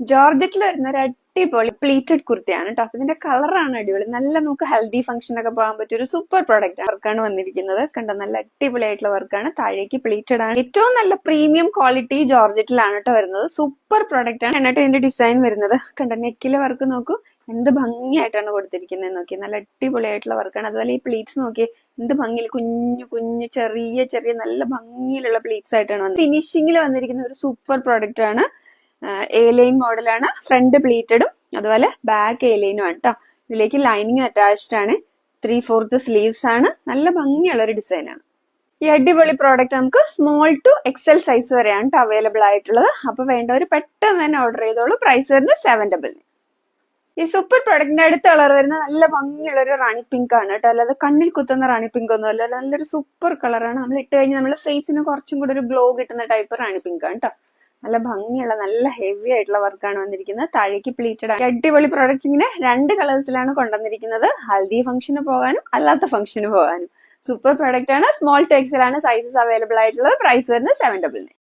ജോർജറ്റിൽ വരുന്ന ഒരു അടിപൊളി പ്ലീറ്റഡ് കുർത്തിയാണ് കേട്ടോ അപ്പൊ ഇതിന്റെ കളറാണ് അടിപൊളി. നല്ല നമുക്ക് ഹെൽത്തി ഫംഗ്ഷൻ ഒക്കെ പോകാൻ പറ്റിയ ഒരു സൂപ്പർ പ്രോഡക്റ്റ് വർക്കാണ് വന്നിരിക്കുന്നത്. കണ്ടോ നല്ല അടിപൊളി ആയിട്ടുള്ള വർക്കാണ്. താഴേക്ക് പ്ലീറ്റഡ് ആണ്. ഏറ്റവും നല്ല പ്രീമിയം ക്വാളിറ്റി ജോർജറ്റിലാണ് കേട്ടോ വരുന്നത്. സൂപ്പർ പ്രോഡക്റ്റ് ആണ്. എന്നിട്ട് ഇതിന്റെ ഡിസൈൻ വരുന്നത്. കണ്ടോ നെക്കിലെ വർക്ക് നോക്കൂ. എന്ത് ഭംഗിയായിട്ടാണ് കൊടുത്തിരിക്കുന്നത് നോക്കി. നല്ല അടിപൊളിയായിട്ടുള്ള വർക്കാണ് അതുപോലെ ഈ പ്ലീറ്റ്സ് നോക്കി. എന്ത് ഭംഗിയിൽ കുഞ്ഞു കുഞ്ഞു ചെറിയ ചെറിയ നല്ല ഭംഗിയിലുള്ള പ്ലീറ്റ്സ് ആയിട്ടാണ് ഫിനിഷിംഗിൽ വന്നിരിക്കുന്ന ഒരു സൂപ്പർ പ്രോഡക്റ്റ് ആണ്. എ ലൈൻ മോഡലാണ് ഫ്രണ്ട് പ്ലീറ്റഡും അതുപോലെ ബാക്ക് എ ലൈനും ആണ് കേട്ടോ ഇതിലേക്ക് ലൈനിങ് അറ്റാച്ച്ഡ് ആണ്. ത്രീ ഫോർത്ത് സ്ലീവ്സ് ആണ്. നല്ല ഭംഗിയുള്ള ഒരു ഡിസൈൻ ആണ്. ഈ അടിപൊളി പ്രോഡക്റ്റ് നമുക്ക് സ്മോൾ ടു എക്സൽ സൈസ് വരെയാണ് കേട്ടോ അവൈലബിൾ ആയിട്ടുള്ളത്. അപ്പൊ വേണ്ടവർ പെട്ടെന്ന് തന്നെ ഓർഡർ ചെയ്തോളൂ. പ്രൈസ് വരുന്നത് സെവൻ ഡബിൾ ഈ സൂപ്പർ പ്രൊഡക്റ്റിന്റെ അടുത്ത കളർ വരുന്ന നല്ല ഭംഗിയുള്ള ഒരു റാണി പിങ്ക് ആണ് കേട്ടോ അല്ലാതെ കണ്ണിൽ കുത്തുന്ന റാണി പിങ്ക് ഒന്നും അല്ല. നല്ലൊരു സൂപ്പർ കളറാണ് നമ്മൾ ഇട്ട് കഴിഞ്ഞാൽ നമ്മുടെ ഫേസിന് കുറച്ചും കൂടി ഒരു ഗ്ലോ കിട്ടുന്ന ടൈപ്പ് റാണി പിങ്ക് ആണ് കേട്ടോ നല്ല ഭംഗിയുള്ള നല്ല ഹെവി ആയിട്ടുള്ള വർക്കാണ് വന്നിരിക്കുന്നത്. താഴേക്ക് പ്ലീറ്റഡ് ആണ്. അടിപൊളി പ്രോഡക്റ്റ്സ് ഇങ്ങനെ രണ്ട് കളേഴ്സിലാണ് കൊണ്ടുവന്നിരിക്കുന്നത്. ഹൽദി ഫംഗ്ഷന് പോകാനും അല്ലാത്ത ഫംഗ്ഷന് പോകാനും. സൂപ്പർ പ്രോഡക്റ്റ് ആണ്. സ്മോൾ ടെക്സിലാണ് സൈസസ് അവൈലബിൾ ആയിട്ടുള്ളത്. പ്രൈസ് വരുന്നത് സെവൻ ഡബിൾ നയൻ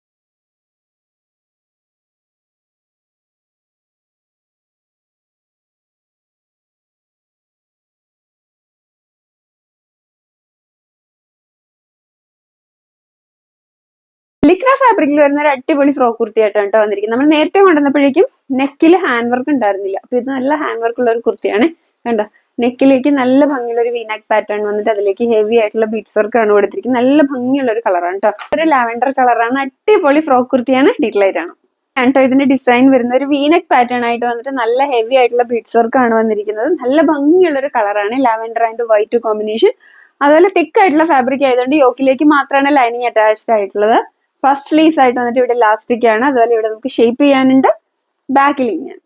ലിക്ര ഫാബ്രിക്കിൽ വരുന്ന ഒരു അടിപൊളി ഫ്രോക്ക് കുർത്തി ആയിട്ടാണ് കേട്ടോ വന്നിരിക്കുന്നത്. നമ്മൾ നേരത്തെ കൊണ്ടുവന്നപ്പോഴേക്കും നെക്കിൽ ഹാൻഡ് വർക്ക് ഉണ്ടായിരുന്നില്ല. അപ്പൊ ഇത് നല്ല ഹാൻഡ് വർക്ക് ഉള്ള ഒരു കുർത്തിയാണ്. കണ്ടോ? നെക്കിലേക്ക് നല്ല ഭംഗിയുള്ള ഒരു വീനാക് പാറ്റേൺ വന്നിട്ട് അതിലേക്ക് ഹെവി ആയിട്ടുള്ള വർക്ക് ആണ് കൊടുത്തിരിക്കുന്നത്. നല്ല ഭംഗിയുള്ള ഒരു കളറാണ് കേട്ടോ. ഒരു ലാവൻഡർ കളറാണ് അടിപൊളി ഫ്രോക്ക് കുർത്തിയാണ്. ഡീറ്റലായിട്ട് ആണ്. കേട്ടോ ഇതിന്റെ ഡിസൈൻ വരുന്ന ഒരു വീനക് പാറ്റേൺ ആയിട്ട് വന്നിട്ട് നല്ല ഹെവി ആയിട്ടുള്ള ബീഡ്സ് വർക്ക് ആണ് വന്നിരിക്കുന്നത്. നല്ല ഭംഗിയുള്ള ഒരു കളറാണ് ലാവൻഡർ ആൻഡ് വൈറ്റ് കോമ്പിനേഷൻ അതുപോലെ തിക്ക് ആയിട്ടുള്ള ഫാബ്രിക് ആയതുകൊണ്ട് യോക്കിലേക്ക് മാത്രമാണ് ലൈനിങ് അറ്റാച്ച്ഡ് ആയിട്ടുള്ളത്. ഫസ്റ്റ് ലീസ് ആയിട്ട് വന്നിട്ട് ഇവിടെ ലാസ്റ്റിക് ആണ്. അതുപോലെ ഇവിടെ നമുക്ക് ഷേപ്പ് ചെയ്യാനുണ്ട്. ബാക്കിൽ ഇങ്ങനെ.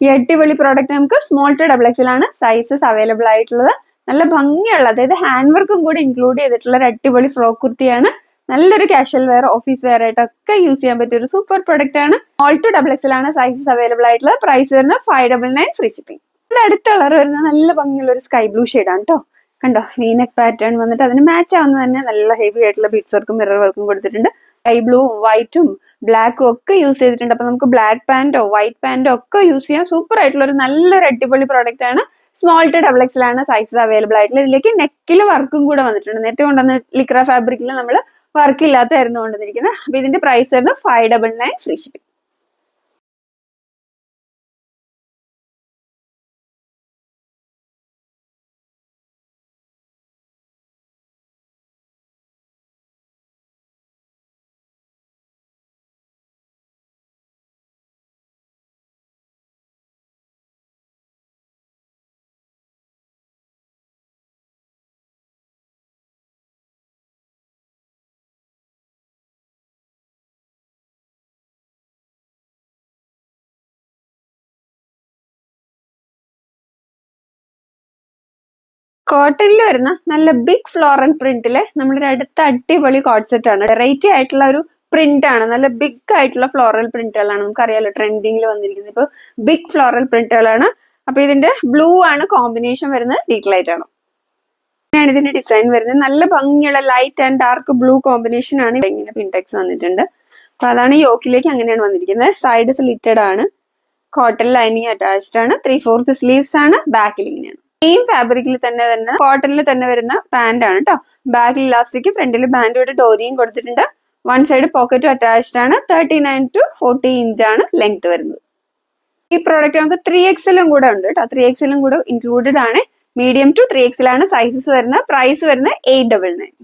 ഈ അടിപൊളി പ്രോഡക്റ്റ് നമുക്ക് സ്മോൾ ടു ഡബിൾ എക്സ് എക്സിലാണ് സൈസസ് അവൈലബിൾ ആയിട്ടുള്ളത്. നല്ല ഭംഗിയുള്ള അതായത് ഹാൻഡ് വർക്കും കൂടി ഇൻക്ലൂഡ് ചെയ്തിട്ടുള്ള ഒരു അടിപൊളി ഫ്രോക്ക് കുർത്തിയാണ് നല്ലൊരു കാഷ്വൽ വെയർ ഓഫീസ് വെയർ ആയിട്ടൊക്കെ യൂസ് ചെയ്യാൻ പറ്റിയ ഒരു സൂപ്പർ പ്രൊഡക്റ്റ് ആണ്. ഓൾ ടു ഡബിൾ എക്സ് എക്സിലാണ് സൈസസ് അവൈലബിൾ ആയിട്ടുള്ളത്. പ്രൈസ് വരുന്നത് five double nine free shipping ഇവിടെ അടുത്ത കളർ വരുന്നത് നല്ല ഭംഗിയുള്ള ഒരു സ്കൈ ബ്ലൂ ആണ് കേട്ടോ കണ്ടോ? വീനക് പാറ്റേൺ വന്നിട്ട് അതിന് മാച്ച് ആവുന്ന തന്നെ നല്ല ഹെവി ആയിട്ടുള്ള ബീറ്റ്സ് വർക്കും മിറർ വർക്കും കൊടുത്തിട്ടുണ്ട്. സ്കൈ ബ്ലൂ വൈറ്റും ബ്ലാക്കും ഒക്കെ യൂസ് ചെയ്തിട്ടുണ്ട്. അപ്പൊ നമുക്ക് ബ്ലാക്ക് പാന്റോ വൈറ്റ് പാന്റോ ഒക്കെ യൂസ് ചെയ്യാം. സൂപ്പർ ആയിട്ടുള്ള ഒരു നല്ലൊരു അടിപൊളി പ്രോഡക്റ്റ് ആണ് സ്മോൾ ടു ഡബിൾ എക്സിലാണ് സൈസസ് അവൈലബിൾ ആയിട്ടുള്ളത്. ഇതിലേക്ക് നെക്കിൽ വർക്കും കൂടെ വന്നിട്ടുണ്ട്. നേരത്തെ കൊണ്ടുവന്ന ലിക്ര ഫാബ്രിക്കിൽ നമ്മൾ വർക്ക് ഇല്ലാത്തായിരുന്നു കൊണ്ടുവന്നിരിക്കുന്നത്. അപ്പൊ ഇതിന്റെ പ്രൈസ് വരുന്നത് five double nine free shipping കോട്ടണിൽ വരുന്ന നല്ല ബിഗ് ഫ്ലോറൽ പ്രിന്റിൽ നമ്മുടെ അടുത്ത അടിപൊളി കോട്ട് സെറ്റ് ആണ്. വെറൈറ്റി ആയിട്ടുള്ള ഒരു പ്രിന്റ് ആണ്. നല്ല ബിഗ് ആയിട്ടുള്ള ഫ്ലോറൽ പ്രിന്റുകളാണ് നമുക്കറിയാലോ ട്രെൻഡിങ്ങിൽ വന്നിരിക്കുന്നത്. ഇപ്പൊ ബിഗ് ഫ്ലോറൽ പ്രിന്റുകളാണ് അപ്പൊ ഇതിന്റെ ബ്ലൂ ആണ് കോമ്പിനേഷൻ വരുന്നത്. ഡീറ്റെയിൽ ആയിട്ടാണ് ഞാൻ ഇതിന്റെ ഡിസൈൻ വരുന്നത്. നല്ല ഭംഗിയുള്ള light and dark blue combination ആണ് ഇങ്ങനെ പിൻടെക്സ് വന്നിട്ടുണ്ട്. അപ്പൊ അതാണ് യോക്കിലേക്ക് അങ്ങനെയാണ് വന്നിരിക്കുന്നത്. സൈഡ് സ്ലിറ്റഡ് ആണ്. കോട്ടൺ ലൈനിങ് അറ്റാച്ച്ഡ് ആണ്. ത്രീ ഫോർത്ത് സ്ലീവ്സ് ആണ്. ബാക്കിൽ ഇങ്ങനെയാണ്. സെയിം ഫാബ്രിക്കിൽ തന്നെ തന്നെ കോട്ടണിൽ തന്നെ വരുന്ന പാന്റ് ആണ് കേട്ടോ ബാക്കിൽ ഇലാസ്റ്റിക് ഫ്രണ്ടിൽ ബാൻഡോട് ഡോരിയും കൊടുത്തിട്ടുണ്ട്. വൺ സൈഡ് പോക്കറ്റും അറ്റാച്ച്ഡ് ആണ്. Thirty nine to forty inch ആണ് ലെങ്ത് വരുന്നത്. ഈ പ്രോഡക്റ്റ് നമുക്ക് ത്രീ എക്സലും കൂടെ ഉണ്ട് കേട്ടോ ത്രീ എക്സലും കൂടെ ഇൻക്ലൂഡഡ് ആണ്. മീഡിയം ടു ത്രീ എക്സിലാണ് സൈസസ് വരുന്നത്. പ്രൈസ് വരുന്നത് എയ്റ്റ് ഡബിൾ നയൻ